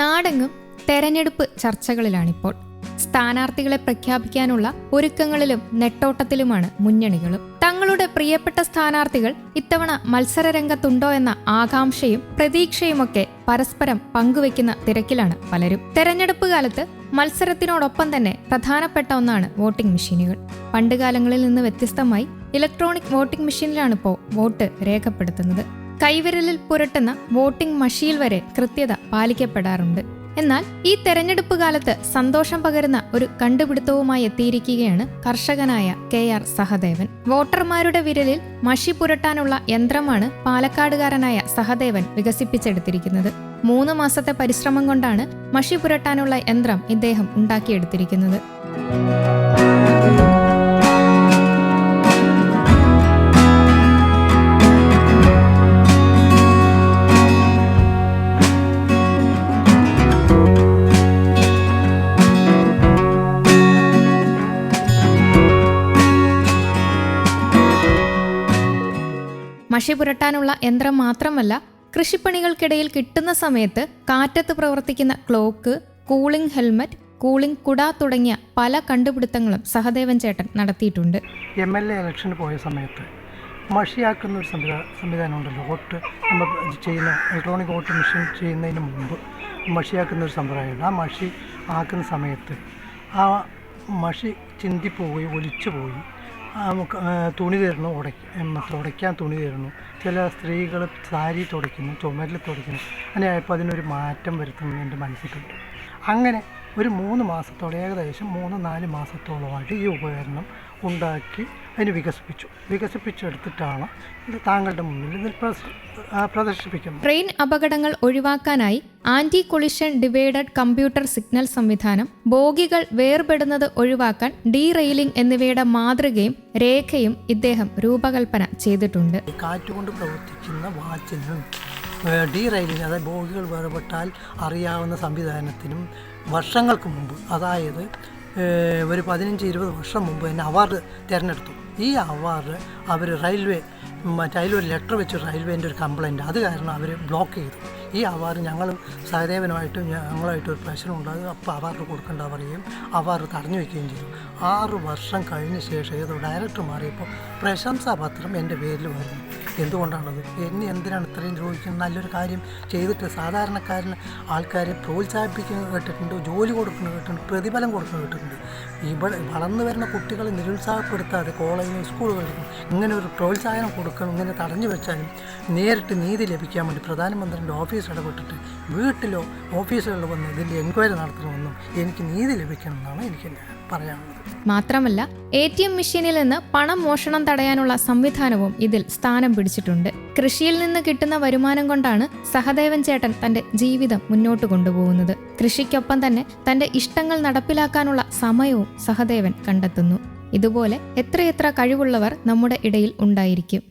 നാടെങ്ങും തെരഞ്ഞെടുപ്പ് ചർച്ചകളിലാണിപ്പോൾ. സ്ഥാനാർത്ഥികളെ പ്രഖ്യാപിക്കാനുള്ള ഒരുക്കങ്ങളിലും നെട്ടോട്ടത്തിലുമാണ് മുന്നണികളും. തങ്ങളുടെ പ്രിയപ്പെട്ട സ്ഥാനാർത്ഥികൾ ഇത്തവണ മത്സരരംഗത്തുണ്ടോ എന്ന ആകാംക്ഷയും പ്രതീക്ഷയുമൊക്കെ പരസ്പരം പങ്കുവെക്കുന്ന തിരക്കിലാണ് പലരും. തെരഞ്ഞെടുപ്പ് കാലത്ത് മത്സരത്തിനോടൊപ്പം തന്നെ പ്രധാനപ്പെട്ട ഒന്നാണ് വോട്ടിംഗ് മെഷീനുകൾ. പണ്ടുകാലങ്ങളിൽ നിന്ന് വ്യത്യസ്തമായി ഇലക്ട്രോണിക് വോട്ടിംഗ് മെഷീനിലാണ് ഇപ്പോൾ വോട്ട് രേഖപ്പെടുത്തുന്നത്. കൈവിരലിൽ പുരട്ടുന്ന വോട്ടിംഗ് മഷീൽ വരെ കൃത്യത പാലിക്കപ്പെടാറുണ്ട്. എന്നാൽ ഈ തെരഞ്ഞെടുപ്പ് കാലത്ത് സന്തോഷം പകരുന്ന ഒരു കണ്ടുപിടുത്തവുമായി എത്തിയിരിക്കുകയാണ് കർഷകനായ കെ ആർ സഹദേവൻ. വോട്ടർമാരുടെ വിരലിൽ മഷി പുരട്ടാനുള്ള യന്ത്രമാണ് പാലക്കാടുകാരനായ സഹദേവൻ വികസിപ്പിച്ചെടുത്തിരിക്കുന്നത്. മൂന്ന് മാസത്തെ പരിശ്രമം കൊണ്ടാണ് മഷി പുരട്ടാനുള്ള യന്ത്രം ഇദ്ദേഹം ഉണ്ടാക്കിയെടുത്തിരിക്കുന്നത്. മഷി പുരട്ടാനുള്ള യന്ത്രം മാത്രമല്ല കൃഷിപ്പണികൾക്കിടയിൽ കിട്ടുന്ന സമയത്ത് കാറ്റത്ത് പ്രവർത്തിക്കുന്ന ക്ലോക്ക് കൂളിംഗ് ഹെൽമറ്റ് കൂളിംഗ് കുട തുടങ്ങിയ പല കണ്ടുപിടുത്തങ്ങളും സഹദേവൻ ചേട്ടൻ നടത്തിയിട്ടുണ്ട്. എം എൽ എ ഇലക്ഷന് പോയ സമയത്ത് മഷിയാക്കുന്ന ഒരു സംവിധാ സംവിധാനം ഉണ്ടല്ലോ വോട്ട് നമ്മൾ ചെയ്യുന്ന ഇലക്ട്രോണിക് വോട്ട് മെഷീൻ ചെയ്യുന്നതിന് മുമ്പ് മഷിയാക്കുന്ന ഒരു സമ്പ്രദായമുണ്ട് ആ മഷി ആക്കുന്ന സമയത്ത് ആ മഷി ചിന്തിപ്പോയി ഒലിച്ചു പോയി തുണി തരുന്നു ഉടയ്ക്ക തുടയ്ക്കാൻ തുണി തരുന്നു. ചില സ്ത്രീകൾ സാരി തുടയ്ക്കുന്നു ചുമരിൽ തുടയ്ക്കുന്നു. അങ്ങനെ ആയപ്പോൾ അതിനൊരു മാറ്റം വരുത്തുന്നു എന്റെ മനസ്സിലുണ്ട്. അങ്ങനെ ഒരു മൂന്ന് മാസത്തോളം ഏകദേശം മൂന്ന് നാല് മാസത്തോളമായിട്ട് ഈ ഉപകരണം ഉണ്ടാക്കി അതിനെ വികസിപ്പിച്ചു. വികസിപ്പിച്ചെടുത്തിട്ടാണ് ഇത് താങ്കളുടെ മുന്നിൽ പ്രദർശിപ്പിക്കുന്നത്. ട്രെയിൻ അപകടങ്ങൾ ഒഴിവാക്കാനായി anti collision divided computer signal സംവിധാനം ബോഗികൾ വേർപെടുന്നത് ഒഴിവാക്കാൻ ഡി റെയിലിംഗ് എന്നിവയുടെ മാതൃകയും രേഖയും ഇദ്ദേഹം രൂപകൽപ്പന ചെയ്തിട്ടുണ്ട്. കാറ്റുകൊണ്ട് പ്രവർത്തിക്കുന്ന വാച്ചിനും ഡി റെയിലിംഗ് അതായത് ബോഗികൾ വേർപെട്ടാൽ അറിയാവുന്ന സംവിധാനത്തിനും വർഷങ്ങൾക്ക് മുമ്പ് അതായത് ഒരു പതിനഞ്ച് ഇരുപത് വർഷം മുമ്പ് തന്നെ അവാർഡ് തിരഞ്ഞെടുത്തു. ഈ അവാർഡ് അവർ റെയിൽവേ മറ്റേ അതിലൊരു ലെറ്റർ വെച്ച് റെയിൽവേന്റെ ഒരു കംപ്ലയിന്റ് അത് കാരണം അവർ ബ്ലോക്ക് ചെയ്തു. ഈ അവാർഡ് ഞങ്ങളും സഹദേവനുമായിട്ട് ഞങ്ങളുമായിട്ട് ഒരു പ്രശ്നം അത് അപ്പോൾ അവാർഡ് കൊടുക്കേണ്ട പറയുകയും അവാർഡ് തടഞ്ഞു വയ്ക്കുകയും ചെയ്തു. ആറ് വർഷം കഴിഞ്ഞ ശേഷം ഏതോ ഡയറക്ടർ മാറിയപ്പോൾ പ്രശംസാപത്രം എന്റെ പേരിൽ വരുന്നു. എന്തുകൊണ്ടാണത്? എന്നെ എന്തിനാണ് ഇത്രയും ചോദിക്കുന്നത് നല്ലൊരു കാര്യം ചെയ്തിട്ട് സാധാരണക്കാരന് ആൾക്കാരെ പ്രോത്സാഹിപ്പിക്കുന്ന കേട്ടിട്ടുണ്ട് ജോലി കൊടുക്കുന്നത് കേട്ടിട്ടുണ്ട് പ്രതിഫലം കൊടുക്കുന്നത് കേട്ടിട്ടുണ്ട്. ഇവിടെ വളർന്നു വരുന്ന കുട്ടികളെ നിരുത്സാഹപ്പെടുത്താതെ കോളേജിലും വരുന്നു. ഇങ്ങനെ ഒരു പ്രോത്സാഹനം കൊടുക്കണം ഇങ്ങനെ തടഞ്ഞു വെച്ചാലും നേരിട്ട് നീതി ലഭിക്കാൻ വേണ്ടി പ്രധാനമന്ത്രിന്റെ ഓഫീസ് ഇടപെട്ടിട്ട് വീട്ടിലോ ഓഫീസുകളിലോ വന്ന് ഇതിന്റെ എൻക്വയറി നടത്തണമെന്നും എനിക്ക് നീതി ലഭിക്കണം എന്നാണ് എനിക്ക് പറയാനുള്ളത്. മാത്രമല്ല എ ടി എം മെഷീനിൽ നിന്ന് പണം മോഷണം തടയാനുള്ള സംവിധാനവും ഇതിൽ സ്ഥാനം പിടിച്ചിട്ടുണ്ട്. കൃഷിയിൽ നിന്ന് കിട്ടുന്ന വരുമാനം കൊണ്ടാണ് സഹദേവൻ ചേട്ടൻ തന്റെ ജീവിതം മുന്നോട്ട് കൊണ്ടുപോകുന്നത്. കൃഷിക്കൊപ്പം തന്നെ തന്റെ ഇഷ്ടങ്ങൾ നടപ്പിലാക്കാനുള്ള സമയവും സഹദേവൻ കണ്ടെത്തുന്നു. ഇതുപോലെ എത്രയെത്ര കഴിവുള്ളവർ നമ്മുടെ ഇടയിൽ ഉണ്ടായിരിക്കും.